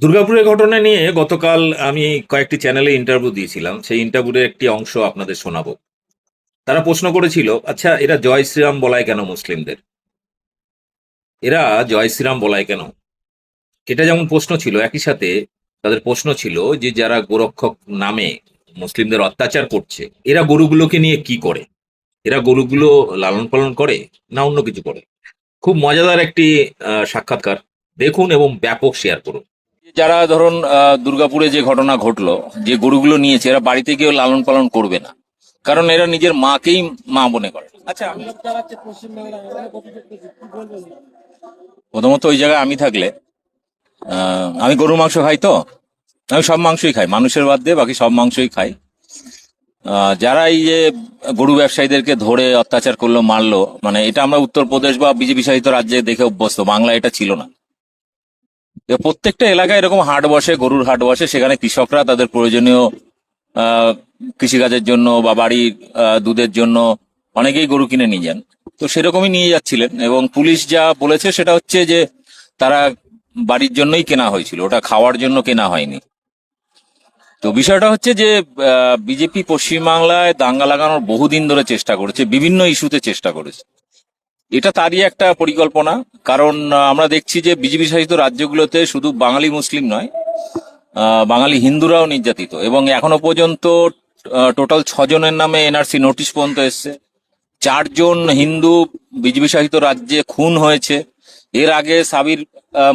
দুর্গাপুরের ঘটনা নিয়ে গতকাল আমি কয়েকটি চ্যানেলে ইন্টারভিউ দিয়েছিলাম। সেই ইন্টারভিউর একটি অংশ আপনাদের শোনাবো। তারা প্রশ্ন করেছিল আচ্ছা এরা জয় শ্রীরাম বলায় কেন মুসলিমদের? এরা জয় শ্রীরাম বলায় কেন? এটা যেমন প্রশ্ন ছিল, একই সাথে তাদের প্রশ্ন ছিল যে, যারা গোরক্ষক নামে মুসলিমদের অত্যাচার করছে, এরা গরুগুলোকে নিয়ে কি করে? এরা গরুগুলো লালন পালন করে না অন্য কিছু করে? খুব মজাদার একটি সাক্ষাৎকার। দেখুন এবং ব্যাপক শেয়ার করুন। যারা ধরুন আহ, দুর্গাপুরে যে ঘটনা ঘটলো যে গরুগুলো নিয়েছে এরা বাড়িতে গিয়েও লালন পালন করবে না। কারণ এরা নিজের মাকেই মা মনে করে। আচ্ছা আমি প্রথমত ওই জায়গায় আমি থাকলে আমি গরুর মাংস খাই তো আমি সব মাংসই খাই মানুষের বাদ দিয়ে বাকি সব মাংসই খাই। যারা এই যে গরু ব্যবসায়ীদেরকে ধরে অত্যাচার করল মারলো মানে এটা আমরা উত্তরপ্রদেশ বা বিজেপি শাসিত রাজ্যে দেখে অভ্যস্ত বাংলা এটা ছিল না। প্রত্যেকটা এলাকায় এরকম হাট বসে, গরুর হাট বসে, সেখানে কৃষকরা তাদের প্রয়োজনীয় কৃষিকাজের জন্য বা বাড়ির দুধের জন্য অনেকেই গরু কিনে নিয়ে যান। তো সেরকমই নিয়ে যাচ্ছিলেন এবং পুলিশ যা বলেছে সেটা হচ্ছে যে তারা বাড়ির জন্যই কেনা হয়েছিল, ওটা খাওয়ার জন্য কেনা হয়নি। তো বিষয়টা হচ্ছে যে বিজেপি পশ্চিমবাংলায় দাঙ্গা লাগানোর বহুদিন ধরে চেষ্টা করেছে, বিভিন্ন ইস্যুতে চেষ্টা করেছে। এটা তারই একটা পরিকল্পনা, কারণ আমরা দেখছি যে বিজেপি শাসিত রাজ্যগুলোতে শুধু বাঙালি মুসলিম নয় বাঙালি হিন্দুরাও নির্যাতিত, এবং এখনও পর্যন্ত টোটাল ছজনের নামে এনআরসি নোটিশ পর্যন্ত এসছে। চারজন হিন্দু বিজেপি শাসিত রাজ্যে খুন হয়েছে। এর আগে সাবির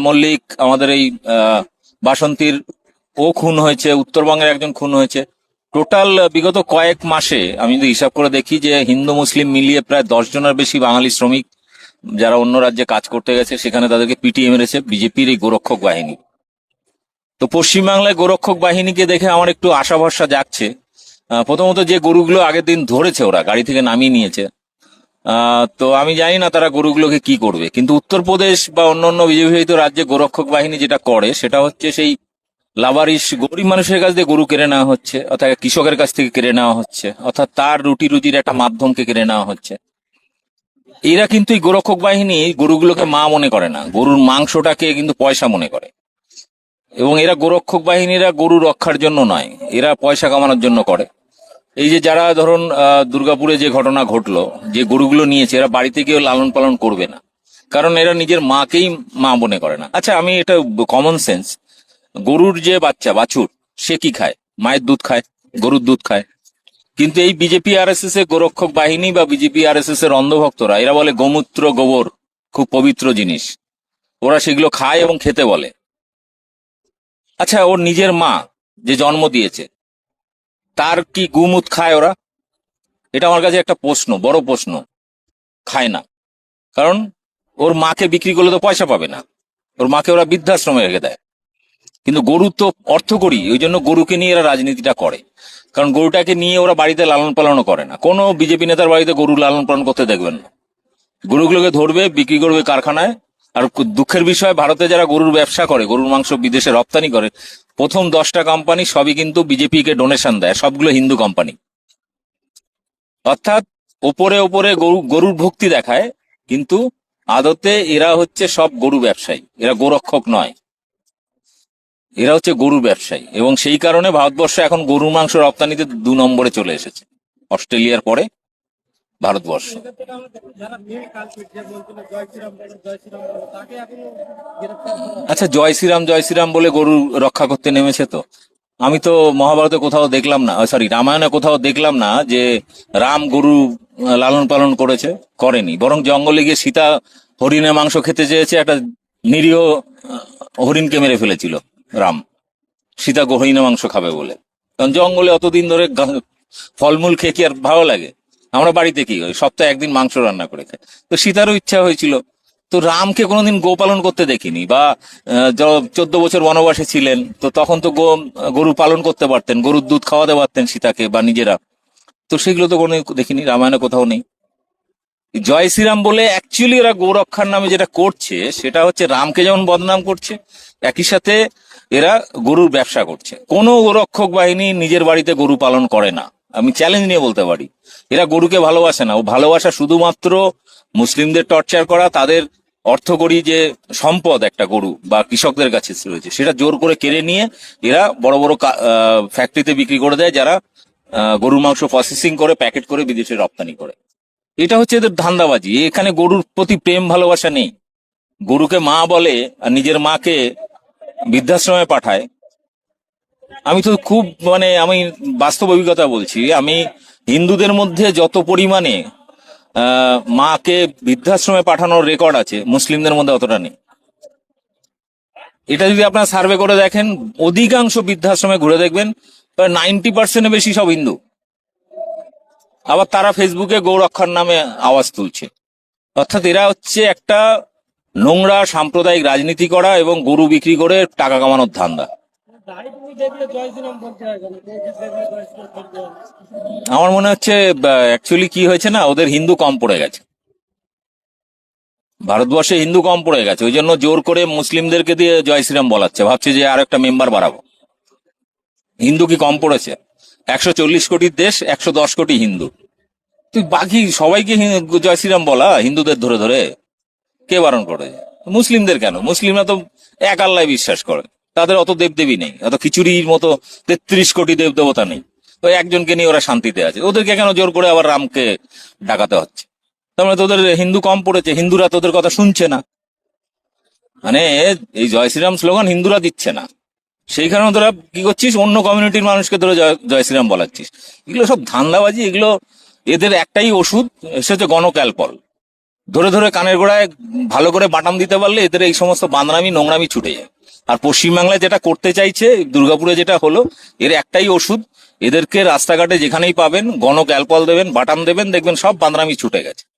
মল্লিক আমাদের এই বাসন্তীর ও খুন হয়েছে, উত্তরবঙ্গের একজন খুন হয়েছে। টোটাল বিগত কয়েক মাসে আমি যদি হিসাব করে দেখি যে হিন্দু মুসলিম মিলিয়ে প্রায় দশ জনের বেশি বাঙালি শ্রমিক যারা অন্য রাজ্যে কাজ করতে গেছে সেখানে তাদেরকে পিটিয়ে মেরেছে বিজেপির এই গোরক্ষক বাহিনী। তো পশ্চিমবাংলায় গোরক্ষক বাহিনীকে দেখে আমার একটু আশা ভরসা আহ, প্রথমত যে গরুগুলো আগের দিন ধরেছে ওরা গাড়ি থেকে নামিয়ে নিয়েছে। তো আমি জানি না তারা গরুগুলোকে কি করবে। কিন্তু উত্তরপ্রদেশ বা অন্যান্য বিজেপি শাসিত রাজ্যে গোরক্ষক বাহিনী যেটা করে সেটা হচ্ছে সেই লাভারিশ গরিব মানুষের কাছ থেকে গরু কেড়ে নেওয়া হচ্ছে, অর্থাৎ কৃষকের কাছ থেকে কেড়ে নেওয়া হচ্ছে, অর্থাৎ তার রুটি রুজির একটা মাধ্যমকে কেড়ে নেওয়া হচ্ছে। এরা কিন্তু এই গোরক্ষক বাহিনী গরুগুলোকে মা মনে করে না, গরুর মাংসটাকে কিন্তু পয়সা মনে করে। এবং এরা গোরক্ষক বাহিনীরা গরু রক্ষার জন্য নয়, এরা পয়সা কামানোর জন্য করে। এই যে যারা ধরুন দুর্গাপুরে যে ঘটনা ঘটলো, যে গরুগুলো নিয়েছে, এরা বাড়িতে গিয়েও লালন পালন করবে না। কারণ এরা নিজের মাকেই মা মনে করে না। আচ্ছা আমি এটা কমন সেন্স গরুর যে বাচ্চা, বাছুর, সে কি খায়? মায়ের দুধ খায়, গরুর দুধ খায়। কিন্তু এই বিজেপি আর এস এস এর গোরক্ষক বাহিনী বা বিজেপি আর এস এস এর অন্ধভক্তরা, এরা বলে গোমূত্র গোবর খুব পবিত্র জিনিস। ওরা সেগুলো খায় এবং খেতে বলে। আচ্ছা ওর নিজের মা যে জন্ম দিয়েছে, তার কি গুমুত খায় ওরা? এটা আমার কাছে একটা প্রশ্ন, বড় প্রশ্ন। খায় না। কারণ ওর মাকে বিক্রি করলে তো পয়সা পাবে না। ওর মাকে ওরা বৃদ্ধাশ্রমে রেখে দেয়। কিন্তু গরু তো অর্থ করি, ওই জন্য গরুকে নিয়ে এরা রাজনীতিটা করে। কারণ গরুটাকে নিয়ে ওরা বাড়িতে লালন পালনও করে না। কোনো বিজেপি নেতার বাড়িতে গরু লালন পালন করতে দেখবেন না। গরুগুলোকে ধরবে, বিক্রি করবে কারখানায়, আর দুঃখের বিষয়, ভারতে যারা গরুর ব্যবসা করে, গরুর মাংস বিদেশে রপ্তানি করে, প্রথম দশটা কোম্পানি সবই কিন্তু বিজেপি কে ডোনেশন দেয়, সবগুলো হিন্দু কোম্পানি অর্থাৎ ওপরে ওপরে গরু, গরুর ভক্তি দেখায়, কিন্তু আদতে এরা হচ্ছে সব গরু ব্যবসায়ী, এরা গোরক্ষক নয়। এরা হচ্ছে গরু ব্যবসায়ী এবং সেই কারণে ভারতবর্ষ এখন গরুর মাংস রপ্তানিতে দু নম্বরে চলে এসেছে, অস্ট্রেলিয়ার পরে ভারতবর্ষ। আচ্ছা জয় শ্রীরাম জয় শ্রীরাম বলে গরু রক্ষা করতে নেমেছে তো? আমি তো মহাভারতে কোথাও দেখলাম না সরি রামায়ণে কোথাও দেখলাম না যে রাম গরু লালন পালন করেছে, করেনি। বরং জঙ্গলে গিয়ে সীতা হরিণের মাংস খেতে চেয়েছে, একটা নিরীহ হরিণকে মেরে ফেলেছিল। রাম। সীতা হরিণের মাংস খাবে বলে। কারণ জঙ্গলে অতদিন ধরে ফলমূল খেয়ে কি আর ভালো লাগে? আমরা বাড়িতে কি হয় সপ্তাহে একদিন মাংস রান্না করে খাই। তো সীতারও ইচ্ছা হয়েছিল। তো রামকে কোনোদিন গোপালন করতে দেখিনি বা চোদ্দ বছর বনবাসে ছিলেন, তো তখন তো গো, গরু পালন করতে পারতেন, গরুর দুধ খাওয়াতে পারতেন সীতাকে বা নিজেরা। তো সেগুলো তো কোনো দেখিনি, রামায়ণে কোথাও নেই। জয় শ্রীরাম বলে অ্যাকচুয়ালি এরা গৌরক্ষার নামে যেটা করছে, সেটা হচ্ছে রামকে যেমন বদনাম করছে, একই সাথে এরা গরুর ব্যবসা করছে। কোনো গোরক্ষক বাহিনী নিজের বাড়িতে গরু পালন করে না। আমি চ্যালেঞ্জ নিয়ে বলতে পারি। এরা গরুকে ভালোবাসে না। ও ভালোবাসা শুধুমাত্র মুসলিমদের টর্চার করা, তাদের অর্থকরী যে সম্পদ একটা গরু বা কৃষকদের কাছে রয়েছে, সেটা জোর করে কেড়ে নিয়ে এরা বড় বড় ফ্যাক্টরিতে বিক্রি করে দেয়, যারা গরুর মাংস প্রসেসিং করে প্যাকেট করে, বিদেশে রপ্তানি করে। এটা হচ্ছে এদের ধান্দাবাজি। এখানে গরুর প্রতি প্রেম ভালোবাসা নেই। গরুকে মা বলে আর নিজের মাকে বৃদ্ধাশ্রমে পাঠায়। আমি তো খুব মানে আমি বাস্তব অভিজ্ঞতা বলছি, আমি হিন্দুদের মধ্যে যত পরিমাণে মাকে বৃদ্ধাশ্রমে পাঠানোর রেকর্ড আছে, মুসলিমদের মধ্যে অতটা নেই। এটা যদি আপনার সার্ভে করে দেখেন, অধিকাংশ বৃদ্ধাশ্রমে ঘুরে দেখবেন, প্রায় নাইনটি পার্সেন্টের বেশি সব হিন্দু। আবার তারা ফেসবুকে গৌরক্ষার নামে আওয়াজ তুলছে। অর্থাৎ এরা হচ্ছে একটা নোংরা সাম্প্রদায়িক রাজনীতি করা এবং গরু বিক্রি করে টাকা কামানোর ধান্দা। আমার মনে হচ্ছে অ্যাকচুয়ালি কি হয়েছে না, ওদের হিন্দু কম পড়ে গেছে। ভারতবর্ষে হিন্দু কম পড়ে গেছে, ওই জন্য জোর করে মুসলিমদেরকে দিয়ে জয় শ্রীরাম বলাচ্ছে। ভাবছে যে আর একটা মেম্বার বাড়াবো। হিন্দু কি কম পড়েছে? একশো চল্লিশ কোটির দেশ, একশো দশ কোটি হিন্দু। তুই বাকি সবাইকে জয় শ্রীরাম বলা, হিন্দুদের ধরে ধরে। কে বারণ করে? মুসলিমদের কেন? মুসলিমরা তো এক আল্লাহ বিশ্বাস করে। তাদের অত দেবদেবী নেই, অত খিচুড়ির মতো তেত্রিশ কোটি দেব দেবতা নেই। ওই একজনকে নিয়ে ওরা শান্তিতে আছে। ওদেরকে কেন জোর করে আবার রামকে ডাকাতে হচ্ছে? তার মানে তোদের হিন্দু কম পড়েছে, হিন্দুরা তোদের কথা শুনছে না। মানে এই জয় শ্রীরাম স্লোগান হিন্দুরা দিচ্ছে না। সেই কারণে তোরা কি করছিস? অন্য কমিউনিটির মানুষকে ধরে জয় শ্রীরাম বলাচ্ছিস। এগুলো সব ধান্দাবাজি, এগুলো এদের একটাই ওষুধ সে হচ্ছে গণক্যালপল। ধরে ধরে কানের গোড়ায় ভালো করে বাটাম দিতে পারলে এদের এই সমস্ত বান্দরামি নোংরামি ছুটে যায়। আর পশ্চিমবাংলায় যেটা করতে চাইছে, দুর্গাপুরে যেটা হলো, এর একটাই ওষুধ, এদেরকে রাস্তাঘাটে যেখানেই পাবেন, গণক অ্যালকোহল দেবেন, বাটাম দেবেন, দেখবেন সব বান্দরামি ছুটে গেছে।